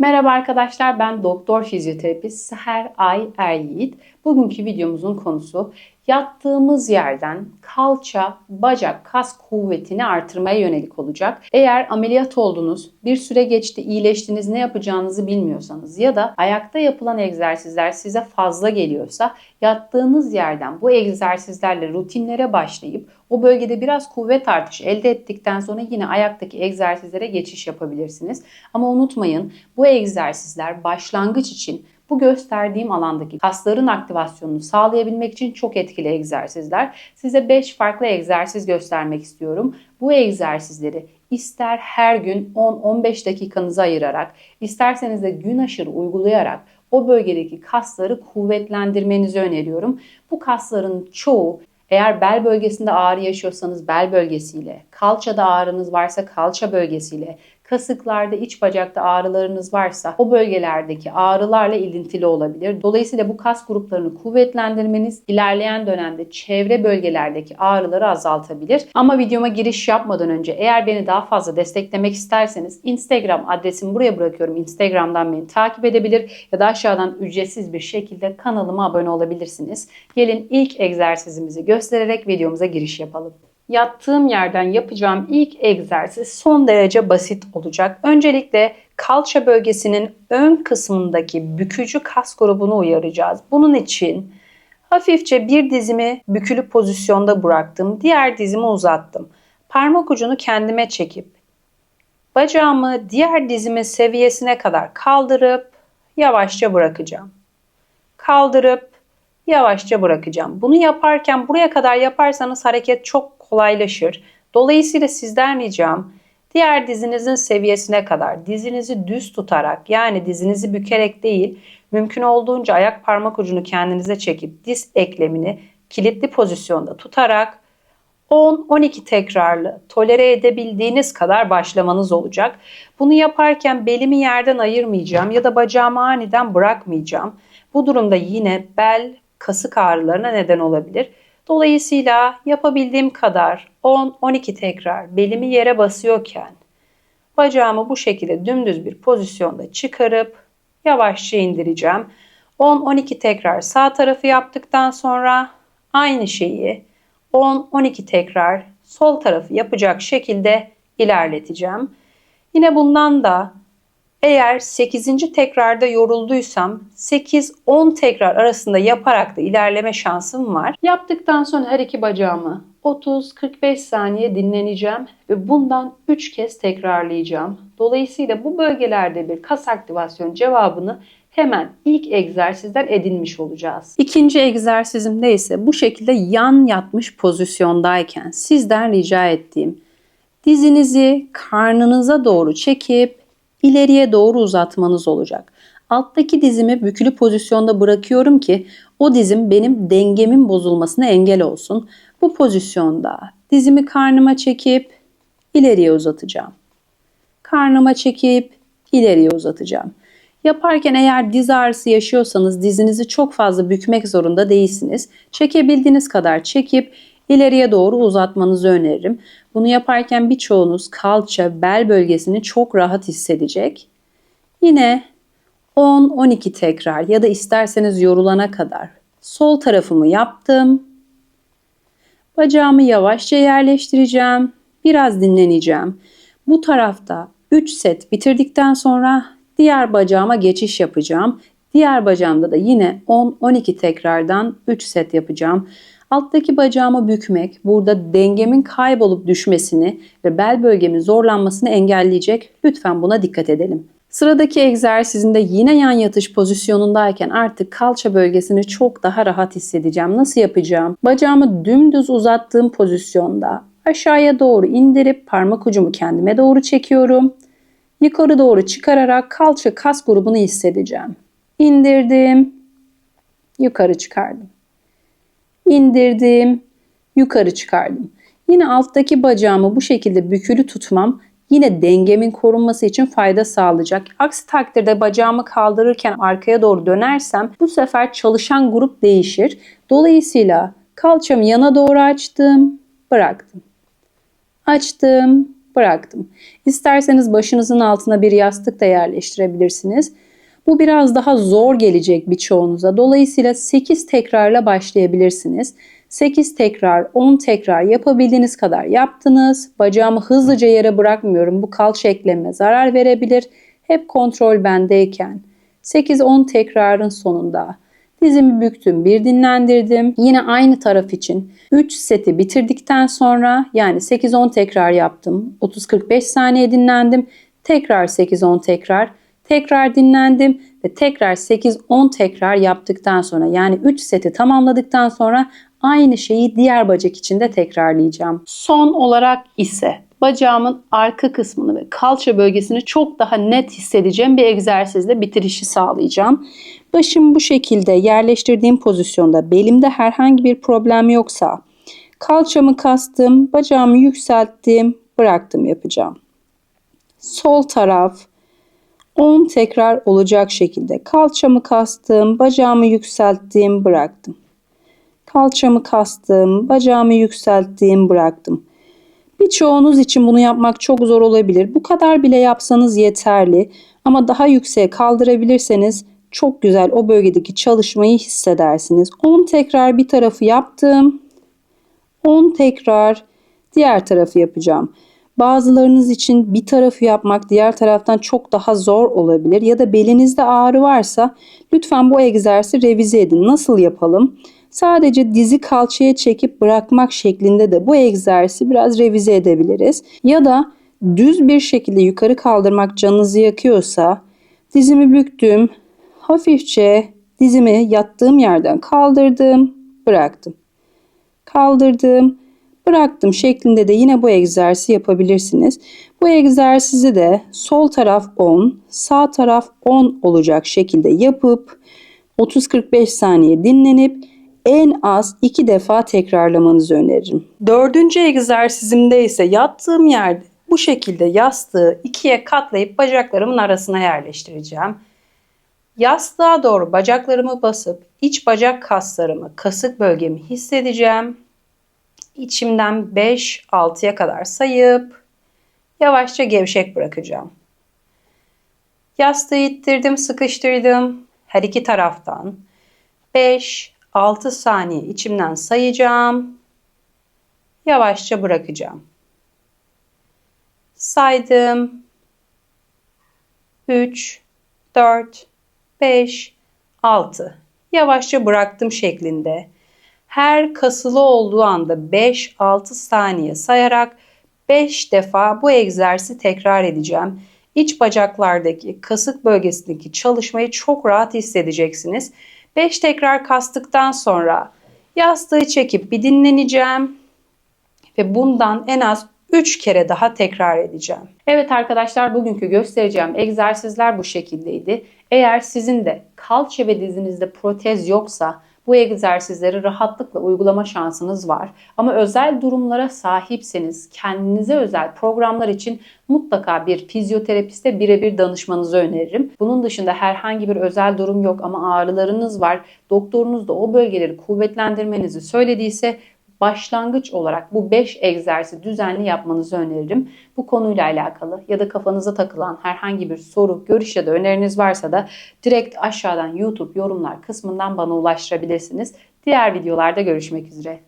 Merhaba arkadaşlar ben doktor fizyoterapist Seher Ay Er Yiğit. Bugünkü videomuzun konusu yattığımız yerden kalça, bacak, kas kuvvetini artırmaya yönelik olacak. Eğer ameliyat oldunuz, bir süre geçti, iyileştiniz, ne yapacağınızı bilmiyorsanız ya da ayakta yapılan egzersizler size fazla geliyorsa yattığınız yerden bu egzersizlerle rutinlere başlayıp o bölgede biraz kuvvet artışı elde ettikten sonra yine ayaktaki egzersizlere geçiş yapabilirsiniz. Ama unutmayın bu egzersizler başlangıç için bu gösterdiğim alandaki kasların aktivasyonunu sağlayabilmek için çok etkili egzersizler. Size 5 farklı egzersiz göstermek istiyorum. Bu egzersizleri ister her gün 10-15 dakikanızı ayırarak, isterseniz de gün aşırı uygulayarak o bölgedeki kasları kuvvetlendirmenizi öneriyorum. Bu kasların çoğu eğer bel bölgesinde ağrı yaşıyorsanız bel bölgesiyle, kalçada ağrınız varsa kalça bölgesiyle, kasıklarda, iç bacakta ağrılarınız varsa o bölgelerdeki ağrılarla ilintili olabilir. Dolayısıyla bu kas gruplarını kuvvetlendirmeniz ilerleyen dönemde çevre bölgelerdeki ağrıları azaltabilir. Ama videoma giriş yapmadan önce eğer beni daha fazla desteklemek isterseniz Instagram adresimi buraya bırakıyorum. Instagram'dan beni takip edebilir ya da aşağıdan ücretsiz bir şekilde kanalıma abone olabilirsiniz. Gelin ilk egzersizimizi göstererek videomuza giriş yapalım yattığım yerden yapacağım ilk egzersiz son derece basit olacak. Öncelikle kalça bölgesinin ön kısmındaki bükücü kas grubunu uyaracağız. Bunun için hafifçe bir dizimi bükülü pozisyonda bıraktım. Diğer dizimi uzattım. Parmak ucunu kendime çekip bacağımı diğer dizimin seviyesine kadar kaldırıp yavaşça bırakacağım. Kaldırıp yavaşça bırakacağım. Bunu yaparken buraya kadar yaparsanız hareket çok kolaylaşır. Dolayısıyla sizden ricam diğer dizinizin seviyesine kadar dizinizi düz tutarak yani dizinizi bükerek değil mümkün olduğunca ayak parmak ucunu kendinize çekip diz eklemini kilitli pozisyonda tutarak 10-12 tekrarlı tolere edebildiğiniz kadar başlamanız olacak. Bunu yaparken belimi yerden ayırmayacağım ya da bacağımı aniden bırakmayacağım. Bu durumda yine bel, kasık ağrılarına neden olabilir. Dolayısıyla yapabildiğim kadar 10-12 tekrar belimi yere basıyorken bacağımı bu şekilde dümdüz bir pozisyonda çıkarıp yavaşça indireceğim. 10-12 tekrar sağ tarafı yaptıktan sonra aynı şeyi 10-12 tekrar sol tarafı yapacak şekilde ilerleteceğim. Yine bundan da eğer 8. tekrarda yorulduysam 8-10 tekrar arasında yaparak da ilerleme şansım var. Yaptıktan sonra her iki bacağımı 30-45 saniye dinleneceğim ve bundan 3 kez tekrarlayacağım. Dolayısıyla bu bölgelerde bir kas aktivasyon cevabını hemen ilk egzersizden edinmiş olacağız. İkinci egzersizimde ise bu şekilde yan yatmış pozisyondayken sizden rica ettiğim dizinizi karnınıza doğru çekip ileriye doğru uzatmanız olacak. Alttaki dizimi bükülü pozisyonda bırakıyorum ki o dizim benim dengemin bozulmasına engel olsun. Bu pozisyonda dizimi karnıma çekip ileriye uzatacağım. Karnıma çekip ileriye uzatacağım. Yaparken eğer diz ağrısı yaşıyorsanız dizinizi çok fazla bükmek zorunda değilsiniz. Çekebildiğiniz kadar çekip ileriye doğru uzatmanızı öneririm. Bunu yaparken birçoğunuz kalça, bel bölgesini çok rahat hissedecek. Yine 10-12 tekrar ya da isterseniz yorulana kadar sol tarafımı yaptım. Bacağımı yavaşça yerleştireceğim. Biraz dinleneceğim. Bu tarafta 3 set bitirdikten sonra diğer bacağıma geçiş yapacağım. Diğer bacağımda da yine 10-12 tekrardan 3 set yapacağım. Alttaki bacağımı bükmek burada dengemin kaybolup düşmesini ve bel bölgemin zorlanmasını engelleyecek. Lütfen buna dikkat edelim. Sıradaki egzersizinde yine yan yatış pozisyonundayken artık kalça bölgesini çok daha rahat hissedeceğim. Nasıl yapacağım? Bacağımı dümdüz uzattığım pozisyonda aşağıya doğru indirip parmak ucumu kendime doğru çekiyorum. Yukarı doğru çıkararak kalça kas grubunu hissedeceğim. İndirdim. Yukarı çıkardım indirdim, yukarı çıkardım. Yine alttaki bacağımı bu şekilde bükülü tutmam yine dengemin korunması için fayda sağlayacak. Aksi takdirde bacağımı kaldırırken arkaya doğru dönersem bu sefer çalışan grup değişir. Dolayısıyla kalçamı yana doğru açtım, bıraktım. Açtım, bıraktım. İsterseniz başınızın altına bir yastık da yerleştirebilirsiniz. Bu biraz daha zor gelecek birçoğunuza. Dolayısıyla 8 tekrarla başlayabilirsiniz. 8 tekrar, 10 tekrar yapabildiğiniz kadar yaptınız. Bacağımı hızlıca yere bırakmıyorum. Bu kalça eklemime zarar verebilir. Hep kontrol bendeyken. 8-10 tekrarın sonunda dizimi büktüm, bir dinlendirdim. Yine aynı taraf için 3 seti bitirdikten sonra yani 8-10 tekrar yaptım. 30-45 saniye dinlendim. Tekrar 8-10 tekrar. Tekrar dinlendim ve tekrar 8-10 tekrar yaptıktan sonra yani 3 seti tamamladıktan sonra aynı şeyi diğer bacak için de tekrarlayacağım. Son olarak ise bacağımın arka kısmını ve kalça bölgesini çok daha net hissedeceğim bir egzersizle bitirişi sağlayacağım. Başım bu şekilde yerleştirdiğim pozisyonda belimde herhangi bir problem yoksa kalçamı kastım, bacağımı yükselttim, bıraktım yapacağım. Sol taraf 10 tekrar olacak şekilde kalçamı kastım, bacağımı yükselttim, bıraktım. Kalçamı kastım, bacağımı yükselttim, bıraktım. Birçoğunuz için bunu yapmak çok zor olabilir. Bu kadar bile yapsanız yeterli. Ama daha yükseğe kaldırabilirseniz çok güzel o bölgedeki çalışmayı hissedersiniz. 10 tekrar bir tarafı yaptım. 10 tekrar diğer tarafı yapacağım. Bazılarınız için bir tarafı yapmak diğer taraftan çok daha zor olabilir ya da belinizde ağrı varsa lütfen bu egzersizi revize edin. Nasıl yapalım? Sadece dizi kalçaya çekip bırakmak şeklinde de bu egzersizi biraz revize edebiliriz. Ya da düz bir şekilde yukarı kaldırmak canınızı yakıyorsa dizimi büktüm. Hafifçe dizimi yattığım yerden kaldırdım, bıraktım. Kaldırdım, bıraktım şeklinde de yine bu egzersizi yapabilirsiniz. Bu egzersizi de sol taraf 10, sağ taraf 10 olacak şekilde yapıp 30-45 saniye dinlenip en az 2 defa tekrarlamanızı öneririm. Dördüncü egzersizimde ise yattığım yerde bu şekilde yastığı ikiye katlayıp bacaklarımın arasına yerleştireceğim. Yastığa doğru bacaklarımı basıp iç bacak kaslarımı, kasık bölgemi hissedeceğim. İçimden 5-6'ya kadar sayıp yavaşça gevşek bırakacağım. Yastığı ittirdim, sıkıştırdım her iki taraftan. 5 6 saniye içimden sayacağım. Yavaşça bırakacağım. Saydım. 3 4 5 6 Yavaşça bıraktım şeklinde. Her kasılı olduğu anda 5-6 saniye sayarak 5 defa bu egzersizi tekrar edeceğim. İç bacaklardaki kasık bölgesindeki çalışmayı çok rahat hissedeceksiniz. 5 tekrar kastıktan sonra yastığı çekip bir dinleneceğim ve bundan en az 3 kere daha tekrar edeceğim. Evet arkadaşlar bugünkü göstereceğim egzersizler bu şekildeydi. Eğer sizin de kalça ve dizinizde protez yoksa bu egzersizleri rahatlıkla uygulama şansınız var. Ama özel durumlara sahipseniz kendinize özel programlar için mutlaka bir fizyoterapiste birebir danışmanızı öneririm. Bunun dışında herhangi bir özel durum yok ama ağrılarınız var. Doktorunuz da o bölgeleri kuvvetlendirmenizi söylediyse başlangıç olarak bu 5 egzersizi düzenli yapmanızı öneririm. Bu konuyla alakalı ya da kafanıza takılan herhangi bir soru, görüş ya da öneriniz varsa da direkt aşağıdan YouTube yorumlar kısmından bana ulaştırabilirsiniz. Diğer videolarda görüşmek üzere.